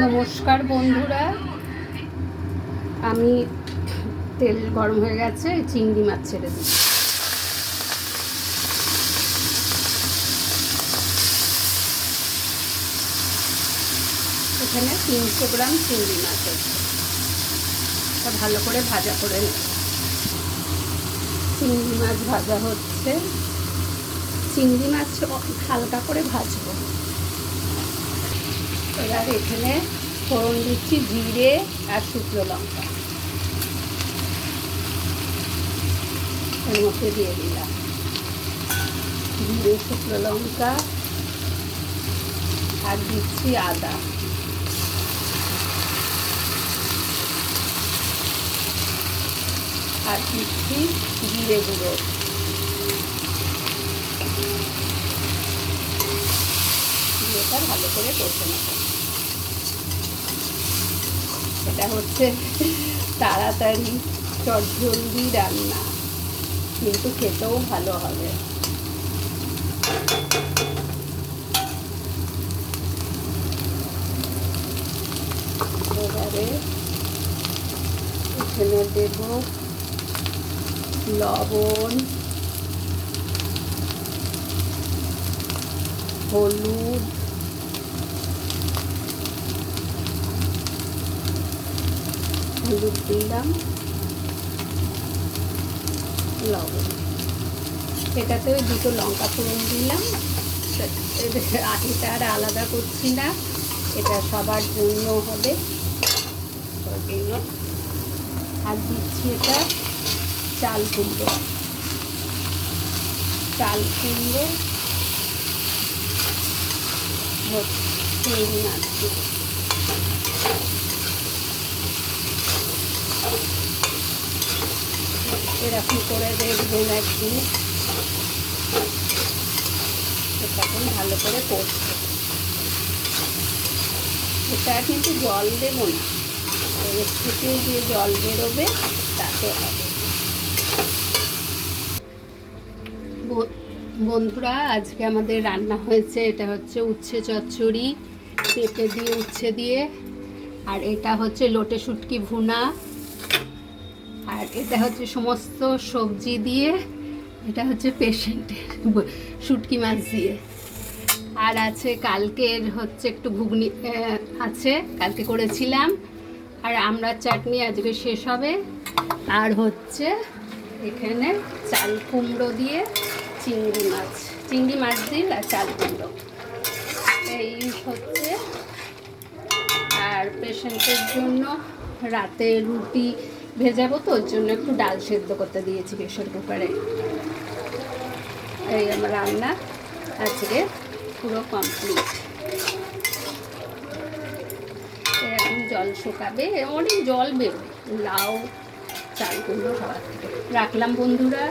নমস্কার বন্ধুরা। আমি তেল গরম হয়ে গেছে, চিংড়ি মাছ ছেড়ে দিই এখানে তিনশো গ্রাম চিংড়ি মাছ আছে। ভালো করে ভাজা করে নেব চিংড়ি মাছ ভাজা হচ্ছে। চিংড়ি মাছ হালকা করে ভাজবো। এবার এখানে ফোড়ন দিচ্ছি জিরে আর শুকনো লঙ্কা। এর মধ্যে দিয়ে দিলাম। জিরে, শুকনো লঙ্কা আর দিচ্ছি আদা। আর দিচ্ছি জিরে গুঁড়ো। ভালো করে কষে নেব। এটা হচ্ছে তাড়াতাড়ি চটজলদি রান্না। কিন্তু খেতেও ভালো হবে। এবারে এখানে দেব লবণ হলুদ হলুদ দিলাম। লবণ। এটাতে ওই দুটো লঙ্কা ফোড়ন দিলাম। এটা আর আলাদা করছি না। এটা সবার জন্য হবে। আর দিচ্ছি এটা চাল কুমড়ো। চাল কুমড়ো। চিংড়ি মাছ এরকম করে দেখবেন একদিন তখন ভালো করে করছে। এটা কিন্তু জল দেবো না। থেকে যে জল বেরোবে, তাতে হবে। বন্ধুরা, আজকে আমাদের রান্না হয়েছে, এটা হচ্ছে উচ্ছে চচ্চড়ি, পেঁপে দিয়ে উচ্ছে দিয়ে, আর এটা হচ্ছে লোটে শুটকি ভুনা। আর এটা হচ্ছে সমস্ত সবজি দিয়ে, এটা হচ্ছে পেশেন্টের শুটকি মাছ দিয়ে। আর আছে, কালকের হচ্ছে একটু ঘুগনি আছে, কালকে করেছিলাম। আর আমরা চাটনি আজকে শেষ হবে। আর হচ্ছে এখানে চাল কুমড়ো দিয়ে চিংড়ি মাছ চিংড়ি মাছ দিয়ে আর চাল কুমড়ো। এই হচ্ছে, আর পেশেন্টের জন্য রাতে রুটি ভেজাবো তো, ওর জন্য একটু ডাল সেদ্ধ করতে দিয়েছি প্রেশার কুকারে। এই আমার রান্না আজকে পুরো কমপ্লিট এরকম জল শুকাবে, অনেক জল বেরোবে, লাউ চাল কুমড়ো সবার থেকে। রাখলাম বন্ধুরা।